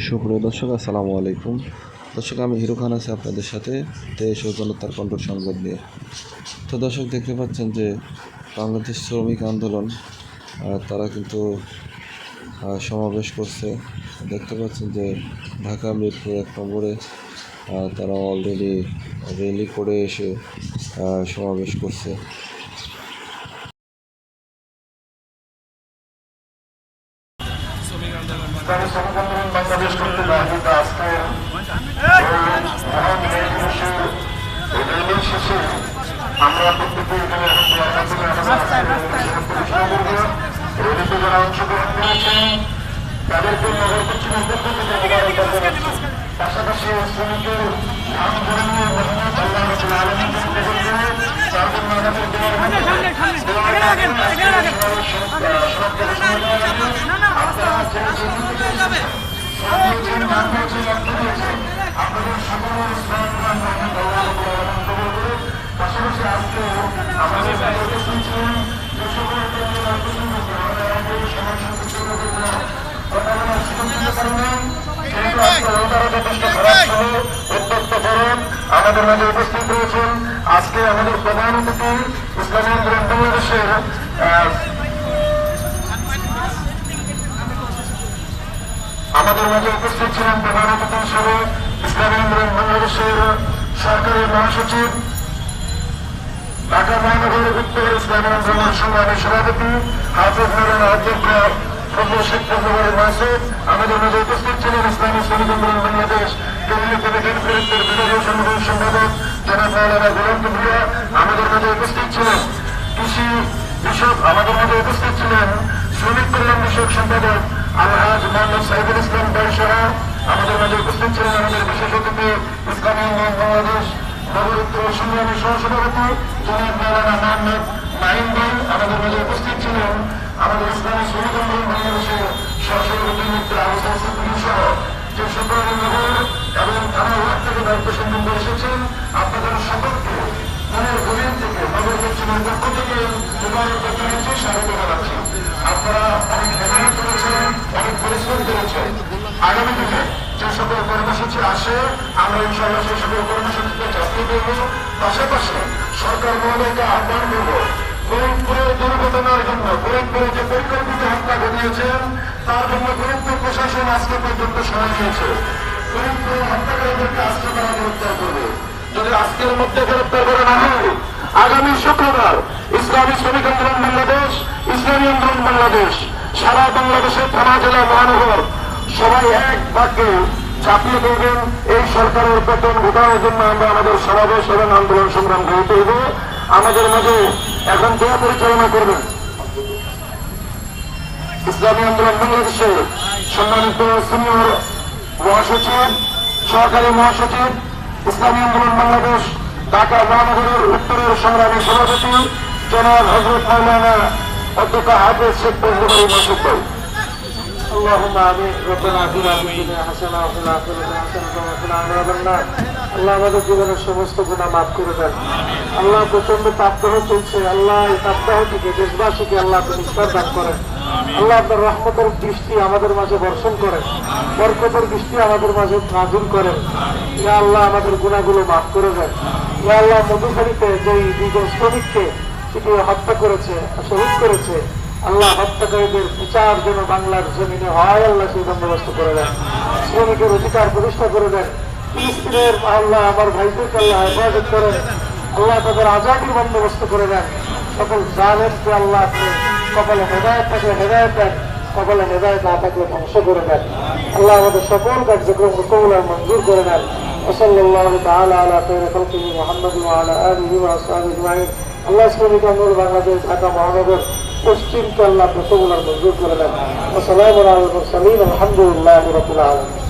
সুপ্রিয় দর্শক, আসসালামু আলাইকুম। দর্শক, আমি হিরো খান আছি আপনাদের সাথে দেশ ও জনতার কণ্ঠ সংবাদ নিয়ে। তো দর্শক, দেখতে পাচ্ছেন যে বাংলাদেশ শ্রমিক আন্দোলন তারা কিন্তু সমাবেশ করছে। দেখতে পাচ্ছেন যে ঢাকা মিরপুর এক নম্বরে তারা অলরেডি র্যালি করে এসে সমাবেশ করছে। ইসলামী আন্দোলন বাংলাদেশ কর্তৃক আয়োজিত আজকের শেষে আমরা প্রত্যেকে এখানে র্যালিতে যারা অংশগ্রহণ করেছেন তাদেরকে নগর পশ্চিমের পক্ষ থেকে মোবারকবাদ জানাচ্ছি পাশাপাশি শ্রমিকের আজকে আমাদের মাঝে উপস্থিত রয়েছেন। আজকে আমাদের প্রধান অতিথি ইসলামী আন্দোলন বাংলাদেশের আমাদের মাঝে উপস্থিত ছিলেন প্রধান অতিথি হিসেবে ইসলামী আন্দোলন বাংলাদেশের সরকারি মহাসচিব, ঢাকা মহানগর উত্তর ইসলামী আন্দোলনের সংগ্রামী সভাপতি, হাফিজ নুরের অধ্যক্ষ আমাদের মাঝে উপস্থিত ছিলেন ইসলামী শ্রমিক আন্দোলন বাংলাদেশ আমাদের উপস্থিত ছিলেন শ্রমিক কল্যাণ বিষয়ক সম্পাদক আলহাজ মোহাম্মদ সাইদুল ইসলাম পরিসরা আমাদের মাঝে উপস্থিত ছিলেন আমাদের বিশেষ অতিথি ইসলামী আন্দোলন বাংলাদেশ নগর উত্তর সংগ্রামী সহসভাপতি জনাব মৌলানা মোহাম্মদ মাহিন ভাই আমাদের মাঝে উপস্থিত ছিলেন। আমাদের ইসলামী শ্রমিক আন্দোলন বাংলাদেশের সহসভাপতি মিত্র আহসান সিদ্দিকী সহ, যে সকল নগর এবং থানা ওয়ার্ড থেকে দায়িত্ব সম্বন্ধ এসেছেন, আপনাদের সকলকে মনের গভীর থেকে নগর পশ্চিমের পক্ষ থেকে মুবারক জানাচ্ছি স্বাগত জানাচ্ছি। আপনারা অনেক মেহনত করেছেন, অনেক পরিশ্রম করেছেন। আগামী সকল কর্মসূচি আসে আমরা ইনশাআল্লাহ সেই সকল কর্মসূচিতে চাকরি দেব পাশাপাশি সরকার মহোদয়কে আহ্বান করব ফরিদপুরের দুর্ঘটনার জন্য ফরিদপুরে যে পরিকল্পিত হত্যা ঘটিয়েছেন তার জন্য ফরিদপুর প্রশাসন আজকে পর্যন্ত সময় নিয়েছে ফরিদপুর হত্যাকারীদেরকে আজকে তারা গ্রেপ্তার করবে। যদি আজকের মধ্যে গ্রেপ্তার করে না হয়, আগামী শুক্রবার ইসলামী শ্রমিক আন্দোলন বাংলাদেশ, ইসলামী আন্দোলন বাংলাদেশ, সারা বাংলাদেশের থানা, জেলা, মহানগর, সবাই এক বাক্যে চাপিয়ে দেবেন। এই সরকারের পতন ঘটানোর জন্য আমরা আমাদের সমাবেশ এবং আন্দোলন সংগ্রাম গড়ে তুলব। আমাদের মাঝে এখন দেয়া পরিচালনা করবেন, ইসলামী আন্দোলন বাংলাদেশের সম্মানিত সিনিয়র মহাসচিব, সহকারী মহাসচিব, ইসলামী আন্দোলন বাংলাদেশ, ঢাকা মহানগরের উত্তরের সংগ্রামী সভাপতি জনাব হজরত মৌলানা অধ্যক্ষ হাফেজ শেখ মাসুদ ভাই اللهم امين ربنا اتنا في الدنيا حسنه وفي الاخره حسنه وقنا عذاب النار আল্লাহ আমাদের জীবনের সমস্ত গুণা মাফ করে দেন আল্লাহ প্রচন্ড তাপদাহ চলছে আল্লাহ এই তাপদাহ থেকে দেশবাসীকে আল্লাহ নিস্তার দান করেন আল্লাহ আপনার রহমতের দৃষ্টি আমাদের মাঝে বর্ষণ করেন বরকতের দৃষ্টি আমাদের মাঝে নাজুল করেন ইয়া আল্লাহ আমাদের গুণাগুলো মাফ করে দেন ইয়া আল্লাহ মধুখালীতে যেই দুজন শ্রমিককে সেটি হত্যা করেছে শহীদ করেছে আল্লাহ হত্যাকারীদের বিচার যেন বাংলার জমিনে হয় আল্লাহ সেই বন্দোবস্ত করে দেন শ্রমিকের অধিকার প্রতিষ্ঠা করে দেন ফিলিস্তিনের আল্লাহ আমার ভাইদেরকে আল্লাহ হেফাজত করেন আল্লাহ তাদের আজাদির বন্দোবস্ত করে দেন সকল জালেমকে আল্লাহ আপনি কপালে হেদায়ত থাকলে হেদায়ত দেন কপালে হেদায়ত না থাকলে ধ্বংস করে দেন আল্লাহ আমাদের সকল কার্যক্রম কবুল আর মঞ্জুর করে দেন وصلى الله تعالى على خير خلقه محمد وعلى اله واصحابه اجمعين আল্লাহ ইসলামিক আন্দোলন বাংলাদেশ ঢাকা মহানগর পশ্চিমকে আল্লাহ কবুল আর মঞ্জুর করে দেন ওসালাম আলহামদুলিল্লাহ রবুল আলম